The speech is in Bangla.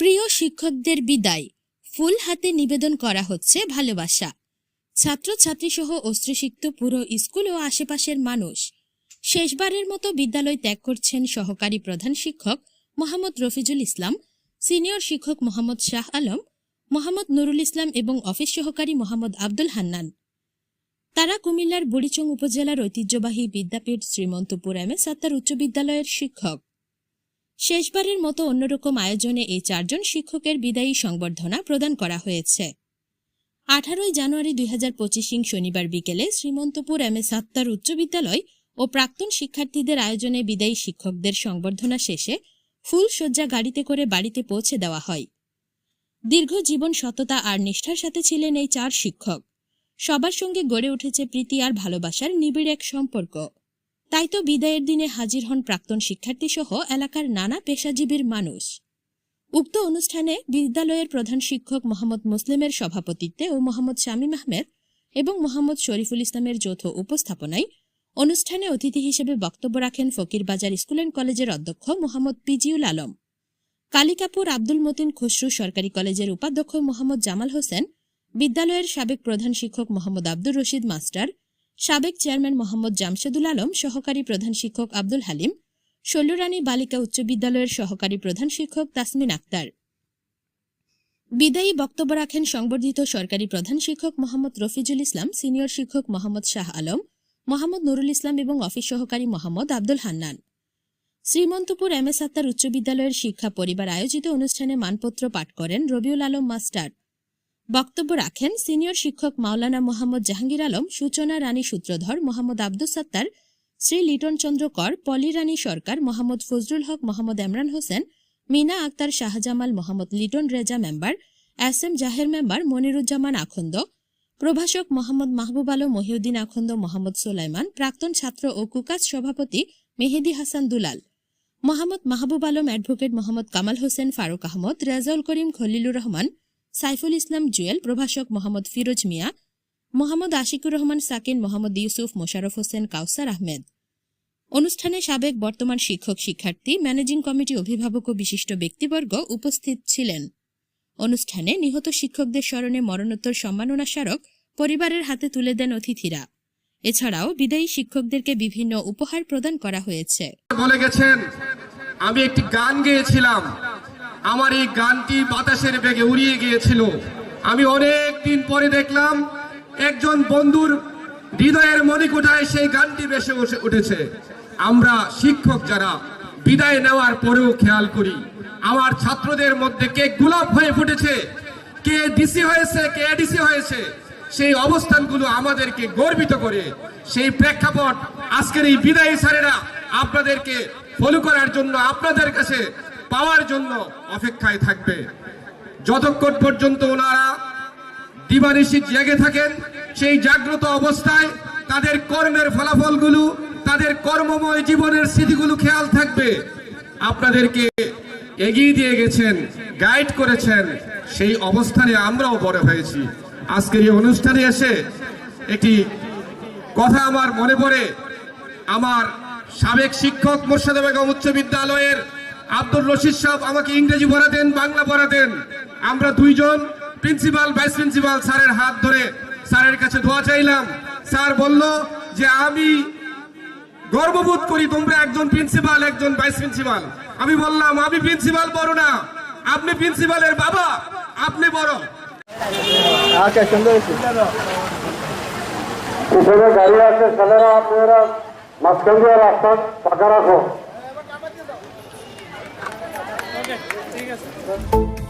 প্রিয় শিক্ষকদের বিদায়। ফুল হাতে নিবেদন করা হচ্ছে ভালোবাসা। ছাত্রছাত্রী সহ অস্ত্রসিক্ত পুরো স্কুল ও আশেপাশের মানুষ। শেষবারের মতো বিদ্যালয় ত্যাগ করছেন সহকারী প্রধান শিক্ষক মোহাম্মদ রফিজুল ইসলাম, সিনিয়র শিক্ষক মোহাম্মদ শাহ আলম, মোহাম্মদ নুরুল ইসলাম এবং অফিস সহকারী মোহাম্মদ আব্দুল হান্নান। তারা কুমিল্লার বুড়িচং উপজেলার ঐতিহ্যবাহী বিদ্যাপীঠ শ্রীমন্তপুর এম এ সাত্তার উচ্চ বিদ্যালয়ের শিক্ষক। শেষবারের মতো অন্যরকম আয়োজনে এই চারজন শিক্ষকের বিদায়ী সংবর্ধনা প্রদান করা হয়েছে। আঠারোই জানুয়ারি দুই হাজার পঁচিশ শনিবার বিকেলে শ্রীমন্তপুর এম এ সাত্তার উচ্চ বিদ্যালয় ও প্রাক্তন শিক্ষার্থীদের আয়োজনে বিদায়ী শিক্ষকদের সংবর্ধনা শেষে ফুল সজ্জা গাড়িতে করে বাড়িতে পৌঁছে দেওয়া হয়। দীর্ঘ জীবন সততা আর নিষ্ঠার সাথে ছিলেন এই চার শিক্ষক। সবার সঙ্গে গড়ে উঠেছে প্রীতি আর ভালোবাসার নিবিড় এক সম্পর্ক। তাই তো বিদায়ের দিনে হাজির হন প্রাক্তন শিক্ষার্থী সহ এলাকার নানা পেশাজীবীর মানুষ। উক্ত অনুষ্ঠানে বিদ্যালয়ের প্রধান শিক্ষক মোহাম্মদ মুসলিমের সভাপতিত্বে ও মোহাম্মদ শামীম আহমেদ এবং মোহাম্মদ শরীফুল ইসলামের যৌথ উপস্থাপনায় অনুষ্ঠানে অতিথি হিসেবে বক্তব্য রাখেন ফকিরবাজার স্কুল অ্যান্ড কলেজের অধ্যক্ষ মোহাম্মদ পিজিউল আলম। কালিকাপুর আব্দুল মতিন খসরু সরকারি কলেজের উপাধ্যক্ষ মোহাম্মদ জামাল হোসেন, বিদ্যালয়ের সাবেক প্রধান শিক্ষক মোহাম্মদ আব্দুর রশিদ মাস্টার সাবেক চেয়ারম্যান মোহাম্মদ জামশেদুল আলম, সহকারী প্রধান শিক্ষক আব্দুল হালিম শল্যরানী বালিকা উচ্চ বিদ্যালয়ের সহকারী প্রধান শিক্ষক তাসমিন আক্তার। বিদায়ী বক্তব্য রাখেন সংবর্ধিত সরকারি প্রধান শিক্ষক মোহাম্মদ রফিজুল ইসলাম, সিনিয়র শিক্ষক মোহাম্মদ শাহ আলম, মোহাম্মদ নুরুল ইসলাম এবং অফিস সহকারী মোহাম্মদ আব্দুল হান্নান। শ্রীমন্তপুর এম এস আত্মার উচ্চ বিদ্যালয়ের শিক্ষা পরিবার আয়োজিত অনুষ্ঠানে মানপত্র পাঠ করেন রবিউল আলম মাস্টার। বক্তব্য রাখেন সিনিয়র শিক্ষক মাওলানা মোহাম্মদ জাহাঙ্গীর আলম, সূচনা রানী সূত্রধর, Mohammad Abdul Sattar, Shri Liton Chandra Kar, Poli Rani Sarkar, Mohammad Fazlul Haque, Mohammad Emran Hossain, Mina Akhtar Shahjamal, Mohammad Liton Reza member, S M Zaher member, Moniruzzaman Akhand, প্রভাষক মোহাম্মদ মাহবুব আলম, মহিউদ্দিন আখন্দ, মোহাম্মদ সোলাইমান, প্রাক্তন ছাত্র ও কুকাজ সভাপতি মেহেদি হাসান দুলাল, মোহাম্মদ মাহবুব আলম অ্যাডভোকেট মোহাম্মদ কামাল হোসেন ফারুক আহমদ, রেজাউল করিম খলিলুর রহমান সাইফুল ইসলাম জুয়েল, প্রভাষক মোহাম্মদ ফিরোজ মিয়া, মোহাম্মদ আশিকুর রহমান, সাকিন মোহাম্মদ ইউসুফ মোশারফ হোসেন, কাউসার আহমেদ। অনুষ্ঠানে সাবেক বর্তমান শিক্ষক শিক্ষার্থী, ম্যানেজিং কমিটি অভিভাবক ও বিশিষ্ট ব্যক্তিবর্গ উপস্থিত ছিলেন। অনুষ্ঠানে নিহত শিক্ষকদের স্মরণে মরণোত্তর সম্মাননা স্মারক পরিবারের হাতে তুলে দেন অতিথিরা। এছাড়াও বিদায়ী শিক্ষকদেরকে বিভিন্ন উপহার প্রদান করা হয়েছে। বলে গেছেন, আমি একটি গান গেয়েছিলাম। আমার এই গানটি বাতাসের বেগে উড়িয়ে গিয়েছিল। আমি অনেক দিন পরে দেখলাম, একজন বন্ধুর হৃদয়ের মণিকোঠায় সেই গানটি উঠে- উঠেছে। আমরা শিক্ষক যারা, বিদায় নেওয়ার পরেও খেয়াল করি, আমার ছাত্রদের মধ্যে কে গোলাপ হয়ে ফুটেছে, কে ডিসি হয়েছে, কে এডিসি হয়েছে, সেই অবস্থানগুলো আমাদেরকে গর্বিত করে। সেই প্রেক্ষাপট আজকের এই বিদায়ী স্যারেরা আপনাদেরকে ফলো করার জন্য আপনাদের কাছে পাওয়ার জন্য অপেক্ষায় থাকবে। যতক্ষণ পর্যন্ত ওনারা দিবানিশি জেগে থাকেন, সেই জাগ্রত অবস্থায় তাদের কর্মের ফলাফলগুলো, তাদের কর্মময় জীবনের স্মৃতিগুলো খেয়াল থাকবে। আপনাদেরকে এগিয়ে দিয়ে গেছেন, গাইড করেছেন, সেই অবস্থানে আমরাও বড় হয়েছি। আজকের এই অনুষ্ঠানে এসে একটি কথা আমার মনে পড়ে। আমার সাবেক শিক্ষক মোর্শেদা বেগম উচ্চ বিদ্যালয়ের আব্দুল রশিদ সাহেব আমাকে ইংরেজি পড়াতেন বাংলা পড়াতেন আমরা দুইজন প্রিন্সিপাল ভাইস প্রিন্সিপাল স্যারের হাত ধরে স্যারের কাছে ধোয়া চাইলাম। স্যার বলল যে আমি গর্ববোধ করি তোমরা একজন প্রিন্সিপাল একজন ভাইস প্রিন্সিপাল। আমি বললাম আমি প্রিন্সিপাল বড় না আপনি প্রিন্সিপালের বাবা আপনি বড়। আচ্ছা সুন্দর গাড়ি আছে আপনারা মাঝখান দিয়ে রাস্তা পাকা রাখো। ঠিক আছে